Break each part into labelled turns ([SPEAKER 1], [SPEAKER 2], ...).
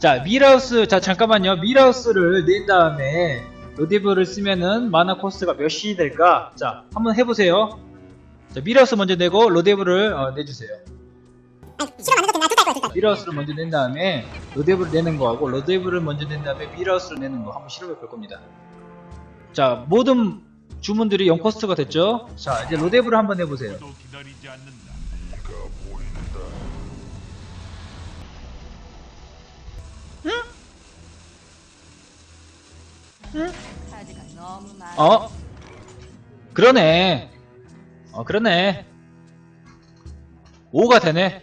[SPEAKER 1] 자, 미라우스, 자, 잠깐만요. 미라우스를 낸 다음에 로디브를 쓰면은 마나 코스트가 몇이 될까? 자, 한번 해보세요. 자, 미라우스 먼저 내고 로데브를 어, 내주세요. 미라우스를 먼저 낸 다음에 로데브를 내는 거하고 로데브를 먼저 낸 다음에 미라우스를 내는 거 한번 실험해 볼 겁니다. 자, 모든 주문들이 0코스트가 됐죠? 자, 이제 로데브를 한번 해보세요. 어? 그러네. 어, 그러네. 5가 되네.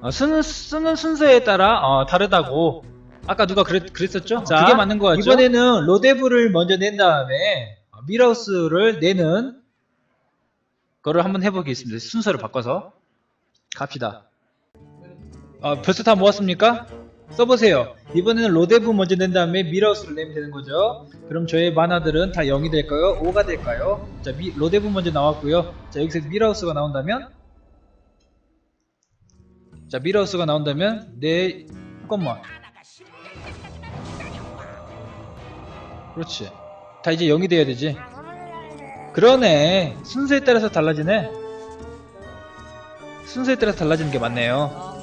[SPEAKER 1] 어, 쓰는, 쓰는 순서에 따라 어, 다르다고. 아까 누가 그랬, 그랬었죠? 자, 그게 맞는 거 같죠? 이번에는 로데브를 먼저 낸 다음에 어, 미라우스를 내는 거를 한번 해보겠습니다. 순서를 바꿔서. 갑시다. 어, 벌써 다 모았습니까? 써보세요. 이번에는 로데브 먼저 낸 다음에 미라우스를 내면 되는 거죠. 그럼 저의 만화들은 다 0이 될까요? 5가 될까요? 자, 미, 로데브 먼저 나왔고요. 자, 여기서 미라우스가 나온다면? 자, 미라우스가 나온다면? 네, 잠깐만. 그렇지. 다 이제 0이 돼야 되지. 그러네. 순서에 따라서 달라지네. 순서에 따라서 달라지는 게 맞네요.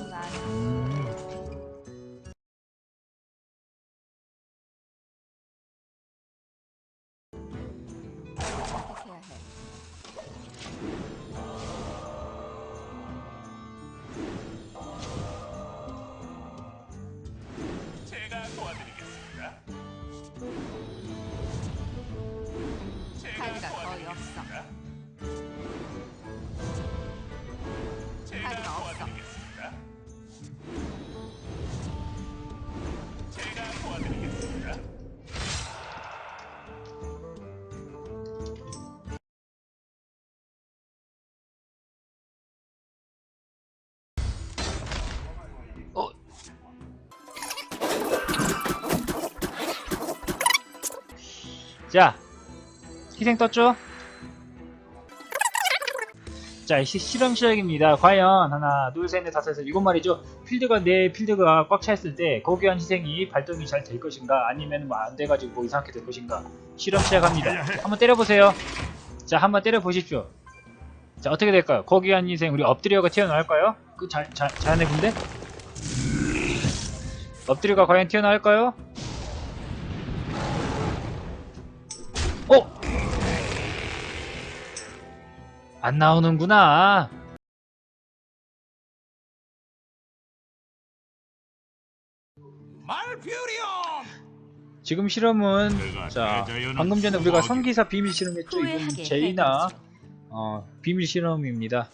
[SPEAKER 1] 자, 희생 떴죠? 자, 시, 실험 시작입니다. 과연 하나, 둘, 셋, 넷, 다섯, 여섯, 일곱 마리죠. 필드가 네 필드가 꽉 차 있을 때 거기한 희생이 발동이 잘 될 것인가, 아니면 뭐 안 돼가지고 뭐 이상하게 될 것인가. 실험 시작합니다. 한번 때려보세요. 자, 한번 때려보십시오. 자, 어떻게 될까요? 거기한 희생 우리 엎드려가 튀어나올까요? 그 자, 자, 자연의 군대? 엎드려가 과연 튀어나올까요? 어? 안 나오는구나.
[SPEAKER 2] 말퓨리온!
[SPEAKER 1] 지금 실험은 자 방금 전에 우리가. 성기사 비밀 실험했죠. 이건 제이나. 어, 비밀 실험입니다.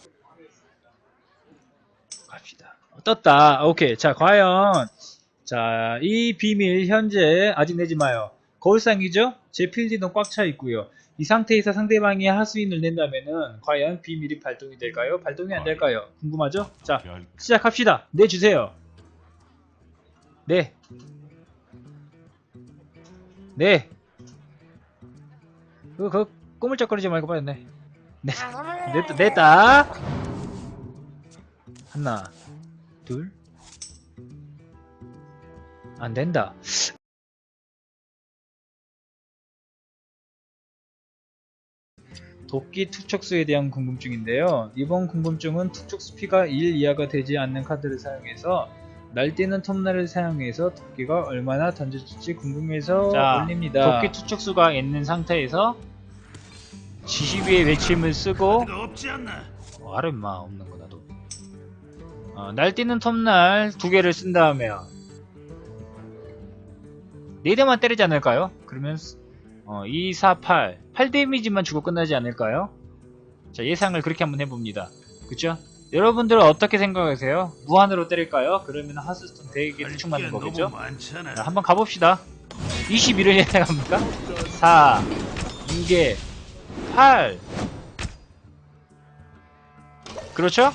[SPEAKER 1] 갑시다. 떴다. 오케이. 자 과연 자 이 비밀 현재 아직 내지 마요. 거울상이죠? 제 필드는 꽉 차 있고요. 이 상태에서 상대방이 하수인을 낸다면은 과연 비밀이 발동이 될까요? 발동이 안 될까요? 궁금하죠?
[SPEAKER 2] 자별
[SPEAKER 1] 시작합시다. 내주세요. 네. 네. 그, 그, 꼬물짝거리지 말고 빨리 내. 네. 냈다, 냈다. 하나, 둘. 안 된다. 도끼 투척수에 대한 궁금증인데요. 이번 궁금증은 투척수 피가 1 이하가 되지 않는 카드를 사용해서 날뛰는 톱날을 사용해서 도끼가 얼마나 던져질지 궁금해서
[SPEAKER 3] 자,
[SPEAKER 1] 올립니다.
[SPEAKER 3] 도끼 투척수가 있는 상태에서 지시비의 외침을 쓰고
[SPEAKER 2] 없지 않나?
[SPEAKER 1] 어, 알아 임마 없는 거 나도.
[SPEAKER 3] 어, 날뛰는 톱날 두 개를 쓴 다음에요. 네 대만 때리지 않을까요? 그러면 어, 2, 4, 8 8 데미지만 주고 끝나지 않을까요? 자 예상을 그렇게 한번 해봅니다. 그쵸? 여러분들은 어떻게 생각하세요? 무한으로 때릴까요? 그러면 하스스톤 되게 대충 맞는 거겠죠? 자, 한번 가봅시다. 21을 예상합니까? 4, 2개, 8. 그렇죠?